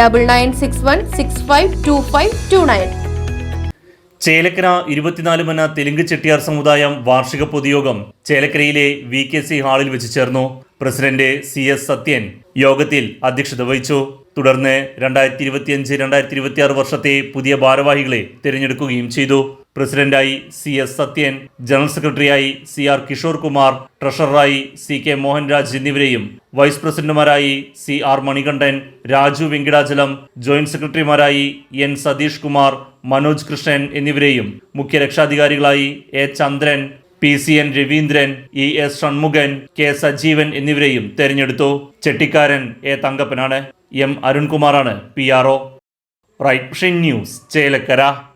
double nine six one six five two five two nine Chelakkara ഇരുപത്തിനാല് മന തെലുങ്ക് ചെട്ടിയാർ സമുദായം വാർഷിക പൊതുയോഗം ചേലക്കരയിലെ വി കെ സി ഹാളിൽ വെച്ച് ചേർന്നു. പ്രസിഡന്റ് സി എസ് സത്യൻ യോഗത്തിൽ അധ്യക്ഷത വഹിച്ചു. തുടർന്ന് രണ്ടായിരത്തി ഇരുപത്തിയഞ്ച് രണ്ടായിരത്തി ഇരുപത്തിയാറ് വർഷത്തെ പുതിയ ഭാരവാഹികളെ തിരഞ്ഞെടുക്കുകയും ചെയ്തു. പ്രസിഡന്റായി സി എസ് സത്യൻ ജനറൽ സെക്രട്ടറിയായി സി ആർ കിഷോർ കുമാർ ട്രഷററായി സി കെ മോഹൻരാജ് എന്നിവരെയും vice പ്രസിഡന്റുമാരായി C R Manikandan Raju Venkitachalam joint സെക്രട്ടറിമാരായി N Satheesh Kumar Manoj Krishnan എന്നിവരെയും മുഖ്യ രക്ഷാധികാരികളായി A Chandran P C N Raveendran E S Shanmukhan K Sajeevan എന്നിവരെയും തെരഞ്ഞെടുത്തു. ചെട്ടിക്കാരൻ എ തങ്കപ്പനാണ്. M അരുൺകുമാറാണ് P R O. Right news Chelakkara.